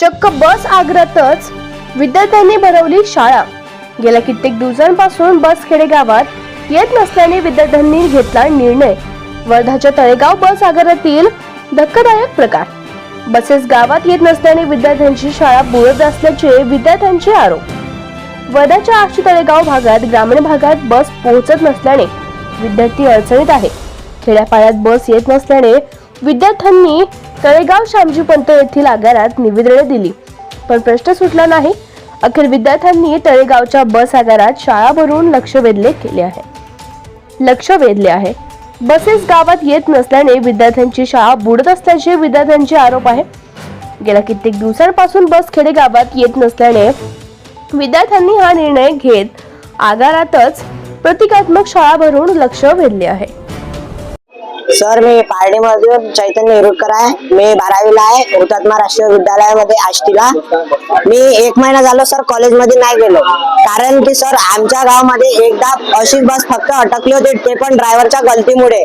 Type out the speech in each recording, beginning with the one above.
चक्क बस आग्रातच विद्यार्थ्यांनी भरवली शाळा. गेल्या कित्येक दिवसांपासून बस खेडेगावात येत नसल्याने विद्यार्थ्यांनी घेतला निर्णय. वर्धाच्या तळेगाव बस आगारातील धक्कादायक प्रकार. बसेस गावात येत नसल्याने विद्यार्थ्यांची शाळा बुडत असल्याचे विद्यार्थ्यांचे आरोप. वर्धाच्या आक्षी तळेगाव भागात ग्रामीण भागात बस पोहोचत नसल्याने विद्यार्थी अडचणीत आहे खेड्यापाड्यात बस येत नसल्याने विद्यार्थ्यांनी तळेगाव श्यामजी पंत येथील आगारात निवेदने दिली. पण प्रश्न सुटला नाही. अखेर विद्यार्थ्यांनी तळेगावच्या बस आगारात शाळा भरून लक्ष वेधले केले आहे. लक्ष वेधले आहे. बसेस गावात येत नसल्याने विद्यार्थ्यांची शाळा बुडत असल्याचे विद्यार्थ्यांचे आरोप आहे. गेल्या कित्येक दिवसांपासून बस खेडेगावात येत नसल्याने विद्यार्थ्यांनी हा निर्णय घेत आगारातच प्रतिकात्मक शाळा भरून लक्ष वेधले आहे. सर मी पारडीमधून चैतन्य हिरुटकर आहे. मी बारावीला आहे हुतात्मा राष्ट्रीय विद्यालयामध्ये आष्टीला. मी एक महिना झालो सर कॉलेजमध्ये नाही गेलो. कारण की सर आमच्या गावामध्ये एकदा अशीच बस फक्त अटकली होती ते पण ड्रायव्हरच्या गलतीमुळे.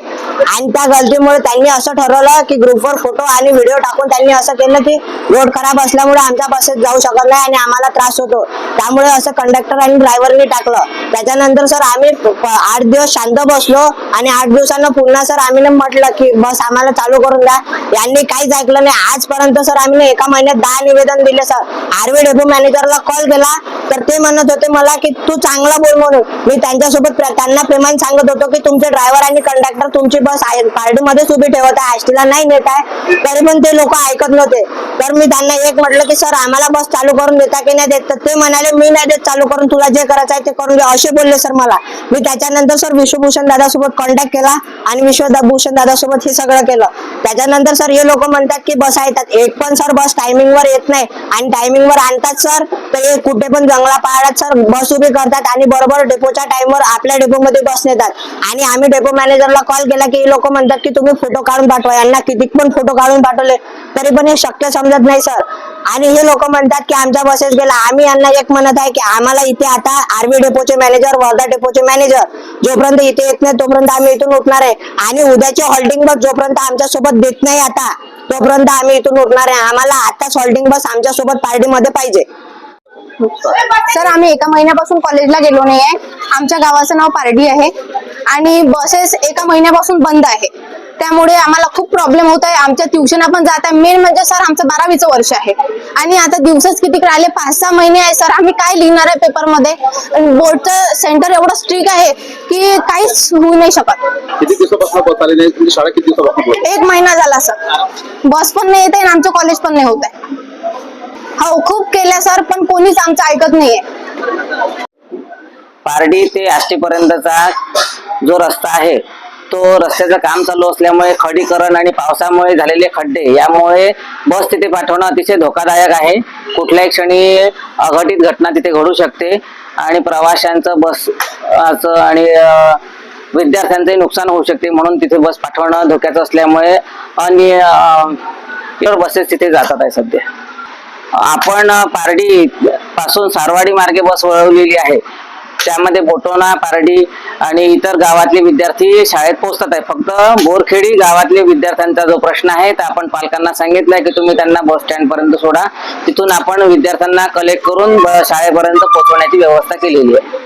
आणि त्या गलतीमुळे त्यांनी असं ठरवलं की ग्रुपवर फोटो आणि व्हिडिओ टाकून त्यांनी असं केलं की रोड खराब असल्यामुळे आमच्या बसेस जाऊ शकत नाही आणि आम्हाला त्रास होतो. त्यामुळे असं कंडक्टर आणि ड्रायव्हरनी टाकलं. त्याच्यानंतर सर आम्ही आठ दिवस शांत बसलो आणि आठ दिवसांना पुन्हा सर आम्ही ना म्हटलं की बस आम्हाला चालू करून द्या. यांनी काहीच ऐकलं नाही. आजपर्यंत सर आम्ही एका महिन्यात दहा निवेदन दिले सर. आरवी डेपो मॅनेजरला कॉल केला. तर ते म्हणत होते मला की तू चांगला बोल म्हणून. मी त्यांच्यासोबत त्यांना प्रेमाने सांगत होतो की तुमचे ड्रायव्हर आणि कंडक्टर तुमची बस पार्टीमध्येच उभी ठेवत आहे आष्टीला नाही नेत आहे. तरी पण ते लोक ऐकत नव्हते. तर मी त्यांना एक म्हटलं की सर आम्हाला बस चालू करून देता की नाही देत? तर ते म्हणाले मी नाही देत चालू करून तुला जे करायचं आहे ते करून घे असे बोलले सर मला. मी त्याच्यानंतर सर विश्वभूषण दादासोबत कॉन्टॅक्ट केला आणि विश्वभूषण दादासोबत हे सगळं केलं. त्याच्यानंतर सर हे लोक म्हणतात की बस येतात एक पण सर बस टायमिंग वर येत नाही. आणि टायमिंग वर आणतात सर तर हे कुठे पण जंगला पहाडात सर बस उभी करतात आणि बरोबर डेपोच्या टाइमवर आपल्या डेपोमध्ये बस नेतात. आणि आम्ही डेपो मॅनेजरला कॉल केला की हे लोक म्हणतात की तुम्ही फोटो काढून पाठवा. यांना किती पण फोटो काढून पाठवले तरी पण हे शक्य समजत नाही सर आणि हे लोक म्हणतात की आमच्या बसेस गेला. आम्ही यांना एक म्हणत आहे की आम्हाला इथे आता आर्मी डेपोचे मॅनेजर वर्धा डेपोचे मॅनेजर जोपर्यंत इथे येत नाही तोपर्यंत आम्ही इथून उठणार आहे. आणि उद्याचे हॉल्टिंग बस जोपर्यंत आमच्यासोबत देत नाही आता तोपर्यंत आम्ही इथून उठणार आहे. आम्हाला आताच हॉल्टिंग बस आमच्यासोबत पार्टीमध्ये पाहिजे. सर आम्ही एका महिन्यापासून कॉलेजला गेलो नाही आहे आमच्या गावाचं नाव पारडी आहे. आणि बसेस एका महिन्यापासून बंद आहे. त्यामुळे आम्हाला खूप प्रॉब्लेम होत आहे. आमच्या ट्युशना पण जात आहे. मेन म्हणजे सर आमचं बारावीचं वर्ष आहे. आणि आता दिवसच किती राहिले? पाच सहा महिने आहे सर आम्ही काय लिहिणार आहे पेपरमध्ये बोर्डचं सेंटर एवढं स्ट्रिक आहे की काहीच होऊ नाही शकत. किती दिवसापासून शाळा किती दिवसापासून? एक महिना झाला सर बस पण नाही येते आणि आमचं कॉलेज पण नाही होत आहे. हो खूप केल्या सर पण कोणीच आमचं ऐकत नाहीये. पारडी ते आष्टीपर्यंतचा जो रस्ता आहे तो रस्त्याचं काम चालू असल्यामुळे खडीकरण आणि पावसामुळे झालेले खड्डे यामुळे बस तिथे पाठवणं अतिशय धोकादायक आहे. कुठल्याही क्षणी अघटित घटना तिथे घडू शकते आणि प्रवाशांचं बस आणि अं, विद्यार्थ्यांचंही नुकसान होऊ शकते म्हणून तिथे बस पाठवणं धोक्याचं असल्यामुळे आणि बसेस तिथे जातात आहे सध्या. आपण पारडी पासून सारवाडी मार्गे बस वळवलेली आहे. त्यामध्ये बोटोना पारडी आणि इतर गावातले विद्यार्थी शाळेत पोहोचतात आहे. फक्त बोरखेडी गावातले विद्यार्थ्यांचा जो प्रश्न आहे तर आपण पालकांना सांगितलंय की तुम्ही त्यांना बस स्टँड पर्यंत सोडा. तिथून आपण विद्यार्थ्यांना कलेक्ट करून शाळेपर्यंत पोहोचवण्याची व्यवस्था केलेली आहे.